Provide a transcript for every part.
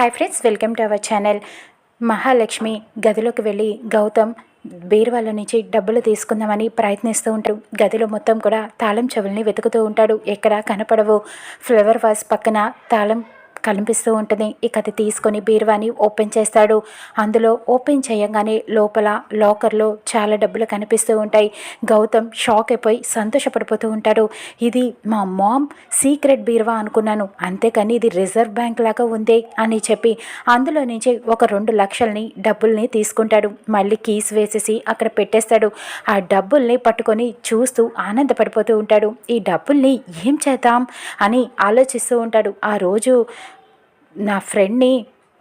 Hi friends welcome to our channel Mahalakshmi గదిలోకి వెళ్ళి గౌతమ్ బీరువాల నుంచి డబ్బులు తీసుకుందామని ప్రయత్నిస్తూ ఉంటాడు. గదిలో మొత్తం కూడా తాళం చెవుల్ని వెతుకుతూ ఉంటాడు. ఎక్కడ కనపడవు. ఫ్లవర్ వాస్ పక్కన తాళం కనిపిస్తూ ఉంటుంది. ఇక అది తీసుకొని బీరువాని ఓపెన్ చేస్తాడు. అందులో ఓపెన్ చేయగానే లోపల లాకర్లో చాలా డబ్బులు కనిపిస్తూ ఉంటాయి. గౌతమ్ షాక్ అయిపోయి సంతోషపడిపోతూ ఉంటాడు. ఇది మా మామ్ సీక్రెట్ బీరువా అనుకున్నాను. అంతేకాని ఇది రిజర్వ్ బ్యాంక్ లాగా ఉంది అని చెప్పి అందులో నుంచి ఒక రెండు లక్షల్ని డబ్బుల్ని తీసుకుంటాడు. మళ్ళీ కీస్ వేసేసి అక్కడ పెట్టేస్తాడు. ఆ డబ్బుల్ని పట్టుకొని చూస్తూ ఆనందపడిపోతూ ఉంటాడు. ఈ డబ్బుల్ని ఏం చేద్దాం అని ఆలోచిస్తూ ఉంటాడు. ఆ రోజు నా ఫ్రెండ్ని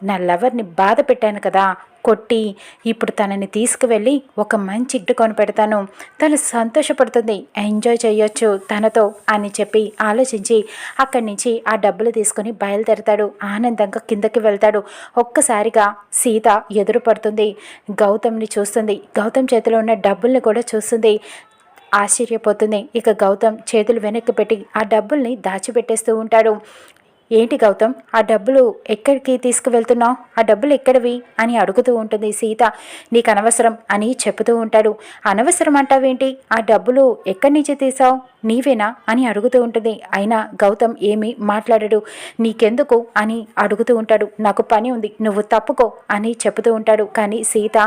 నా లవర్ని బాధ పెట్టాను కదా కొట్టి ఇప్పుడు తనని తీసుకువెళ్ళి ఒక మంచి ఇడ్డు కొని పెడతాను తను సంతోషపడుతుంది. ఎంజాయ్ చేయొచ్చు తనతో అని చెప్పి ఆలోచించి అక్కడి నుంచి ఆ డబ్బులు తీసుకుని బయలుదేరతాడు. ఆనందంగా కిందకి వెళ్తాడు. ఒక్కసారిగా సీత ఎదురు పడుతుంది గౌతమ్ని చూస్తుంది. గౌతమ్ చేతిలో ఉన్న డబ్బుల్ని కూడా చూస్తుంది. ఆశ్చర్యపోతుంది. ఇక గౌతమ్ చేతులు వెనక్కి పెట్టి ఆ డబ్బుల్ని దాచిపెట్టేస్తూ ఉంటాడు. ఏంటి గౌతమ్ ఆ డబ్బులు ఎక్కడికి తీసుకువెళ్తున్నావు? ఆ డబ్బులు ఎక్కడివి? అని అడుగుతూ ఉంటుంది సీత. నీకు అనవసరం అని చెబుతూ ఉంటాడు. అనవసరం అంటావేంటి? ఆ డబ్బులు ఎక్కడి నుంచి తీసావు నీవేనా? అని అడుగుతూ ఉంటుంది. అయినా గౌతమ్ ఏమీ మాట్లాడడు. నీకెందుకు? అని అడుగుతూ ఉంటాడు. నాకు పని ఉంది. నువ్వు తప్పుకో అని చెబుతూ ఉంటాడు. కానీ సీత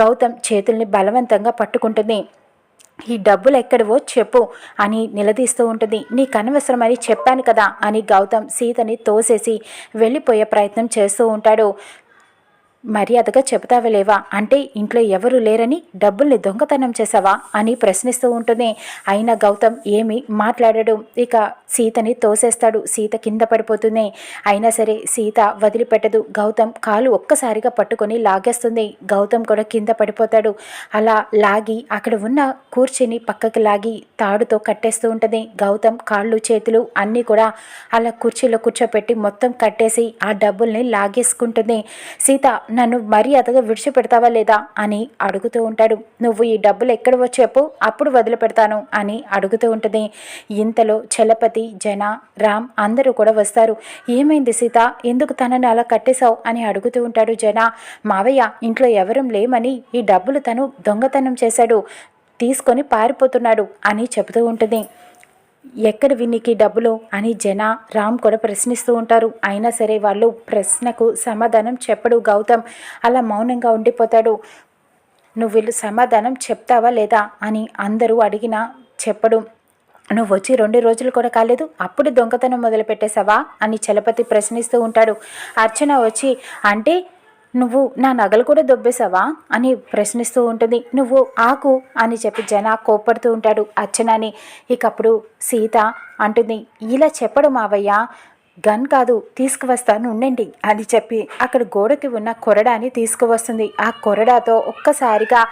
గౌతమ్ చేతుల్ని బలవంతంగా పట్టుకుంటుంది. ఈ డబ్బులు ఎక్కడవో చెప్పు అని నిలదీస్తూ ఉంటుంది. నీకు అనవసరమని చెప్పాను కదా అని గౌతమ్ సీతని తోసేసి వెళ్ళిపోయే ప్రయత్నం చేస్తూ ఉంటాడు. మర్యాదగా చెబుతావా లేవా అంటే ఇంట్లో ఎవరు లేరని డబ్బుల్ని దొంగతనం చేసావా అని ప్రశ్నిస్తూ ఉంటుంది అయినా గౌతమ్ ఏమి మాట్లాడడు. ఇక సీతని తోసేస్తాడు. సీత కింద పడిపోతుంది అయినా సరే సీత వదిలిపెట్టదు. గౌతమ్ కాలు ఒక్కసారిగా పట్టుకొని లాగేస్తుంది. గౌతమ్ కూడా కింద పడిపోతాడు. అలా లాగి అక్కడ ఉన్న కూర్చిని పక్కకి లాగి తాడుతో కట్టేస్తూ ఉంటుంది గౌతమ్ కాళ్ళు చేతులు అన్నీ కూడా అలా కుర్చీలో కూర్చోపెట్టి మొత్తం కట్టేసి ఆ డబ్బుల్ని లాగేసుకుంటుంది సీత నన్ను మర్యాదగా విడిచిపెడతావా లేదా అని అడుగుతూ ఉంటాడు. నువ్వు ఈ డబ్బులు ఎక్కడ వచ్చేపు అప్పుడు వదిలిపెడతాను అని అడుగుతూ ఉంటుంది. ఇంతలో చలపతి జన రామ్ అందరూ కూడా వస్తారు. ఏమైంది సీత? ఎందుకు తనని అలా కట్టేశావు అని అడుగుతూ ఉంటాడు జన. మావయ్య ఇంట్లో ఎవరూ లేమని ఈ డబ్బులు తను దొంగతనం చేశాడు. తీసుకొని పారిపోతున్నాడు అని చెబుతూ ఉంటుంది. ఎక్కడ వినికి డబ్బులు అని జన రామ్ కూడా ప్రశ్నిస్తూ ఉంటారు. అయినా సరే వాళ్ళు ప్రశ్నకు సమాధానం చెప్పడు గౌతమ్. అలా మౌనంగా ఉండిపోతాడు. నువ్వు వీళ్ళు సమాధానం చెప్తావా లేదా? అని అందరూ అడిగినా చెప్పడు. నువ్వు వచ్చి రెండు రోజులు కూడా కాలేదు అప్పుడు దొంగతనం మొదలు పెట్టేశావా అని చలపతి ప్రశ్నిస్తూ ఉంటాడు. అర్చన వచ్చి అంటే నువ్వు నా నగలు కూడా దొబ్బేశావా? అని ప్రశ్నిస్తూ ఉంటుంది. నువ్వు ఆకు అని చెప్పి జన కోప్పడుతూ ఉంటాడు అర్చనని. ఇకప్పుడు సీత అంటుంది ఇలా చెప్పడు మావయ్య. గన్ కాదు తీసుకువస్తాను ఉండండి అని చెప్పి అక్కడ గోడకి ఉన్న కొరడాని తీసుకువస్తుంది. ఆ కొరడాతో ఒక్కసారిగా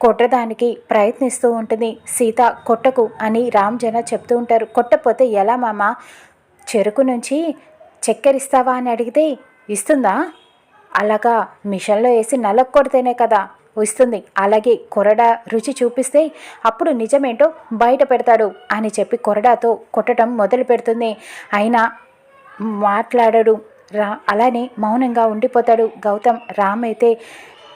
కొట్టడానికి ప్రయత్నిస్తూ ఉంటుంది. సీత కొట్టకు అని రామ్ జన చెప్తూ ఉంటారు. కొట్టపోతే ఎలా మామ? చెరుకు నుంచి చక్కెరిస్తావా అని అడిగితే ఇస్తుందా? అలాగా మిషన్లో వేసి నలక్ కొడితేనే కదా వస్తుంది అలాగే కొరడా రుచి చూపిస్తే అప్పుడు నిజమేంటో బయట పెడతాడు అని చెప్పి కొరడాతో కొట్టడం మొదలు పెడుతుంది. అయినా మాట్లాడడు. రా అలానే మౌనంగా ఉండిపోతాడు గౌతమ్. రామ్ అయితే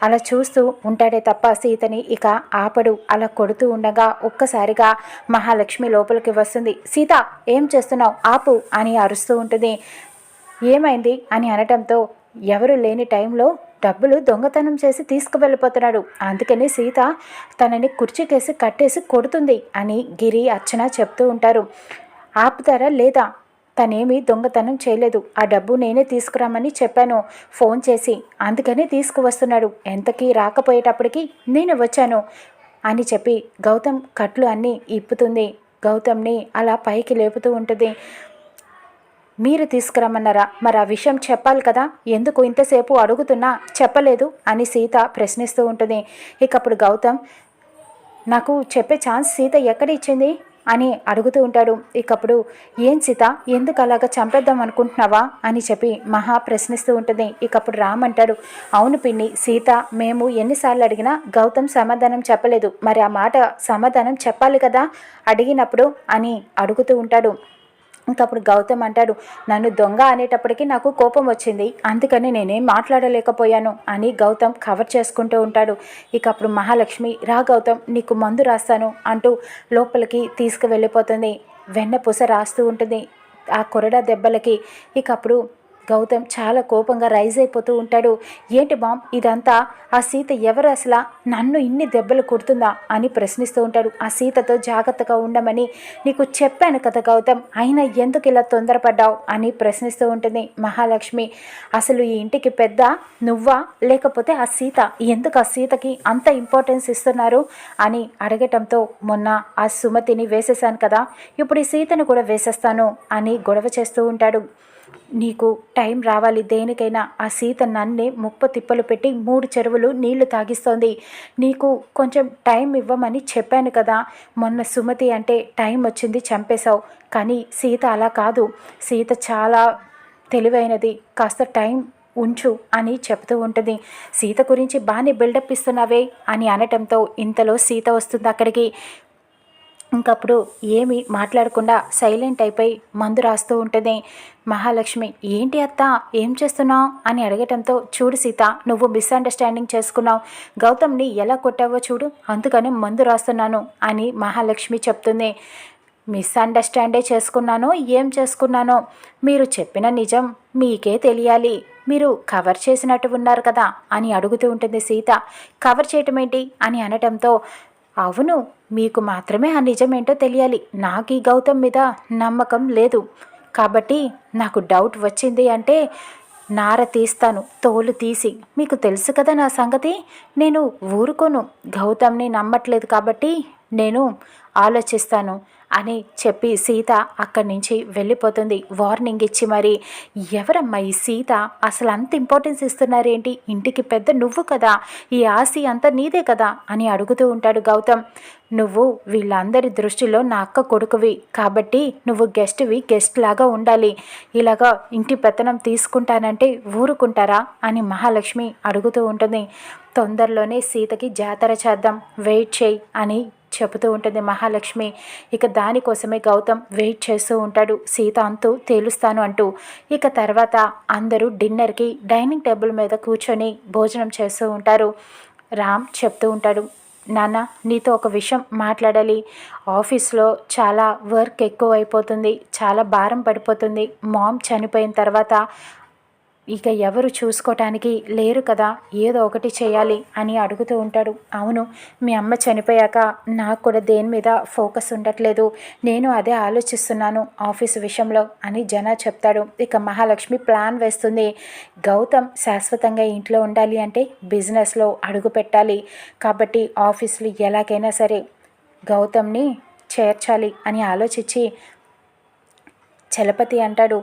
అలా చూస్తూ ఉంటాడే తప్ప సీతని ఇక ఆపడు. అలా కొడుతూ ఉండగా ఒక్కసారిగా మహాలక్ష్మి లోపలికి వస్తుంది. సీత ఏం చేస్తున్నావు? ఆపు అని అరుస్తూ ఉంటుంది. ఏమైంది? అని అనటంతో ఎవరు లేని టైంలో డబ్బులు దొంగతనం చేసి తీసుకువెళ్ళిపోతున్నాడు. అందుకని సీత తనని కుర్చీకేసి కట్టేసి కొడుతుంది అని గిరి అర్చన చెప్తూ ఉంటారు. ఆపుతారా లేదా? తనేమి దొంగతనం చేయలేదు. ఆ డబ్బు నేనే తీసుకురామని చెప్పాను. ఫోన్ చేసి అందుకనే తీసుకువస్తున్నాడు. ఎంతకీ రాకపోయేటప్పటికి నేను వచ్చాను అని చెప్పి గౌతమ్ కట్లు అన్నీ ఇప్పుతుంది. గౌతమ్ని అలా పైకి లేపుతూ ఉంటుంది. మీరు తీసుకురమ్మన్నారా? మరి ఆ విషయం చెప్పాలి కదా? ఎందుకు ఇంతసేపు అడుగుతున్నా? చెప్పలేదు అని సీత ప్రశ్నిస్తూ ఉంటుంది. ఇక అప్పుడు గౌతమ్ నాకు చెప్పే ఛాన్స్ సీత ఎక్కడ ఇచ్చింది? అని అడుగుతూ ఉంటాడు. ఇకప్పుడు ఏం సీత? ఎందుకు అలాగా చంపేద్దాం అనుకుంటున్నావా? అని చెప్పి మహా ప్రశ్నిస్తూ ఉంటుంది. ఇకప్పుడు రామ్ అంటాడు. అవును పిన్ని సీత మేము ఎన్నిసార్లు అడిగినా గౌతమ్ సమాధానం చెప్పలేదు. మరి ఆ మాట సమాధానం చెప్పాలి కదా? అడిగినప్పుడు అని అడుగుతూ ఉంటాడు. ఇంకా అప్పుడు గౌతమ్ అంటాడు నన్ను దొంగ అనేటప్పటికీ నాకు కోపం వచ్చింది. అందుకని నేనేం మాట్లాడలేకపోయాను అని గౌతమ్ కవర్ చేసుకుంటూ ఉంటాడు. ఇక అప్పుడు మహాలక్ష్మి రా గౌతమ్ నీకు మందు రాస్తాను అంటూ లోపలికి తీసుకువెళ్ళిపోతుంది. వెన్నపూస రాస్తూ ఉంటుంది. ఆ కొరడా దెబ్బలకి ఇక అప్పుడు గౌతమ్ చాలా కోపంగా రైజ్ అయిపోతూ ఉంటాడు. ఏంటి బామ్? ఇదంతా? ఆ సీత ఎవరు అసలు? నన్ను ఇన్ని దెబ్బలు కుడుతుందా? అని ప్రశ్నిస్తూ ఉంటాడు. ఆ సీతతో జాగ్రత్తగా ఉండమని నీకు చెప్పాను కదా గౌతమ్. అయినా ఎందుకు ఇలా తొందరపడ్డావు? అని ప్రశ్నిస్తూ ఉంటుంది మహాలక్ష్మి. అసలు ఈ ఇంటికి పెద్ద? నువ్వా? లేకపోతే ఆ సీత? ఎందుకు ఆ సీతకి అంత ఇంపార్టెన్స్ ఇస్తున్నారు? అని అడగటంతో మొన్న ఆ సుమతిని వేసేశాను కదా. ఇప్పుడు ఈ సీతను కూడా వేసేస్తాను అని గొడవ చేస్తూ ఉంటాడు. నీకు టైం రావాలి దేనికైనా. ఆ సీత నన్నే ముప్ప తిప్పలు పెట్టి మూడు చెరువులు నీళ్ళు తాగిస్తోంది. నీకు కొంచెం టైం ఇవ్వమని చెప్పాను కదా. మొన్న సుమతి అంటే టైం వచ్చింది చంపేశావు. కానీ సీత అలా కాదు. సీత చాలా తెలివైనది. కాస్త టైం ఉంచు అని చెప్తూ ఉంటుంది. సీత గురించి బాగానే బిల్డప్ ఇస్తున్నావే అని అనటంతో ఇంతలో సీత వస్తుంది అక్కడికి. ఇంకప్పుడు ఏమి మాట్లాడకుండా సైలెంట్ అయిపోయి మందు రాస్తూ ఉంటుంది మహాలక్ష్మి ఏంటి అత్త? ఏం చేస్తున్నావు? అని అడగటంతో చూడు సీత నువ్వు మిస్అండర్స్టాండింగ్ చేసుకున్నావు. గౌతమ్ని ఎలా కొట్టావో చూడు అందుకని మందు రాస్తున్నాను అని మహాలక్ష్మి చెప్తుంది. మిస్అండర్స్టాండే చేసుకున్నానో ఏం చేసుకున్నానో? మీరు చెప్పిన నిజం మీకే తెలియాలి. మీరు కవర్ చేసినట్టు ఉన్నారు కదా అని అడుగుతూ ఉంటుంది సీత. కవర్ చేయటం ఏంటి అని అనటంతో అవును మీకు మాత్రమే ఆ నిజమేంటో తెలియాలి. నాకు ఈ గౌతమ్ మీద నమ్మకం లేదు. కాబట్టి నాకు డౌట్ వచ్చింది అంటే నార తీస్తాను తోలు తీసి. మీకు తెలుసు కదా నా సంగతి? నేను ఊరుకోను. గౌతమ్ని నమ్మట్లేదు కాబట్టి నేను ఆలోచిస్తాను. అని చెప్పి సీత అక్కడి నుంచి వెళ్ళిపోతుంది. వార్నింగ్ ఇచ్చి మరి ఎవరమ్మా ఈ సీత? అసలు అంత ఇంపార్టెన్స్ ఇస్తున్నారేంటి? ఇంటికి పెద్ద నువ్వు కదా. ఈ ఆసి అంతా నీదే కదా అని అడుగుతూ ఉంటాడు గౌతమ్. నువ్వు వీళ్ళందరి దృష్టిలో నా అక్క కొడుకువి. కాబట్టి నువ్వు గెస్ట్వి గెస్ట్ లాగా ఉండాలి. ఇలాగా ఇంటి పెత్తనం తీసుకుంటానంటే ఊరుకుంటారా? అని మహాలక్ష్మి అడుగుతూ ఉంటుంది. తొందరలోనే సీతకి జాతర చేద్దాం వెయిట్ చేయి అని చెబుతూ ఉంటుంది మహాలక్ష్మి. ఇక దానికోసమే గౌతమ్ వెయిట్ చేస్తూ ఉంటాడు. సీత అంతూ తేలుస్తాను అంటూ ఇక తర్వాత అందరూ డిన్నర్కి డైనింగ్ టేబుల్ మీద కూర్చొని భోజనం చేస్తూ ఉంటారు. రామ్ చెప్తూ ఉంటాడు నాన్న నీతో ఒక విషయం మాట్లాడాలి. ఆఫీస్లో చాలా వర్క్ ఎక్కువ అయిపోతుంది చాలా భారం పడిపోతుంది. మామ్ చనిపోయిన తర్వాత ఇక ఎవరు చూసుకోవటానికి లేరు కదా ఏదో ఒకటి చేయాలి అని అడుగుతూ ఉంటాడు. అవును మీ అమ్మ చనిపోయాక నాకు కూడా దేని మీద ఫోకస్ ఉండట్లేదు. నేను అదే ఆలోచిస్తున్నాను ఆఫీస్ విషయంలో అని జన చెప్తాడు. ఇక మహాలక్ష్మి ప్లాన్ వేస్తుంది. గౌతమ్ శాశ్వతంగా ఇంట్లో ఉండాలి అంటే బిజినెస్లో అడుగు పెట్టాలి. కాబట్టి ఆఫీసులు ఎలాగైనా సరే గౌతమ్ని చేర్చాలి అని ఆలోచించి చలపతి అంటాడు.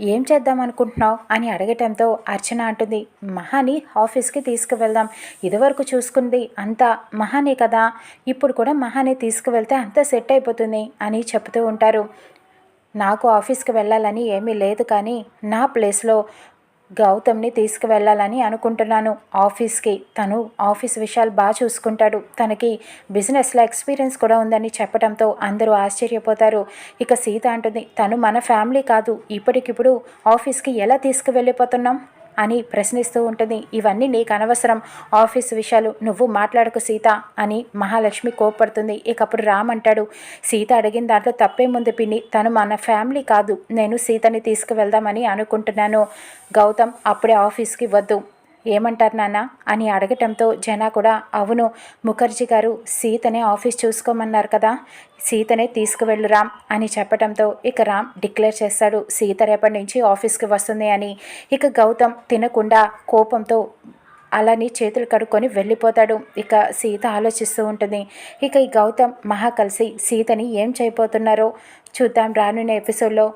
ఏం చేద్దాం అనుకుంటున్నావు అని అడగటంతో అర్చన అంటుంది మహాని ఆఫీస్కి తీసుకువెళ్దాం. ఇదివరకు చూసుకుంది అంతా మహానే కదా. ఇప్పుడు కూడా మహానే తీసుకువెళ్తే అంతా సెట్ అయిపోతుంది అని చెప్తూ ఉంటారు. నాకు ఆఫీస్కి వెళ్ళాలని ఏమీ లేదు కానీ నా ప్లేస్లో గౌతమ్ని తీసుకువెళ్ళాలని అనుకుంటున్నాను. ఆఫీస్కి. తను ఆఫీస్ విషయాలు బాగా చూసుకుంటాడు. తనకి బిజినెస్లో ఎక్స్పీరియన్స్ కూడా ఉందని చెప్పడంతో అందరూ ఆశ్చర్యపోతారు. ఇక సీత అంటుంది తను మన ఫ్యామిలీ కాదు. ఇప్పటికిప్పుడు ఆఫీస్కి ఎలా తీసుకువెళ్ళిపోతున్నాం? అని ప్రశ్నిస్తూ ఉంటుంది. ఇవన్నీ నీకు అనవసరం. ఆఫీస్ విషయాలు నువ్వు మాట్లాడకు సీత అని మహాలక్ష్మి కోప్పడుతుంది. ఇకప్పుడు రామ్ అంటాడు సీత అడిగిన దాంట్లో తప్పేముంది పిన్ని? తను మన ఫ్యామిలీ కాదు. నేను సీతని తీసుకువెళ్దామని అనుకుంటున్నాను. గౌతమ్ అప్పుడే ఆఫీస్కి వద్దు. ఏమంటారు నాన్న? అని అడగటంతో జనా కూడా అవును ముఖర్జీ గారు సీతనే ఆఫీస్ చూసుకోమన్నారు కదా సీతనే తీసుకువెళ్ళు రామ్ అని చెప్పడంతో ఇక రామ్ డిక్లేర్ చేస్తాడు సీత రేపటి నుంచి ఆఫీస్కి వస్తుంది అని. ఇక గౌతమ్ తినకుండా కోపంతో అలాని చేతులు కడుక్కొని వెళ్ళిపోతాడు. ఇక సీత ఆలోచిస్తూ ఉంటుంది. ఇక ఈ గౌతమ్ మహా కలిసి సీతని ఏం చేయబోతున్నారో చూద్దాం రానున్న ఎపిసోడ్లో.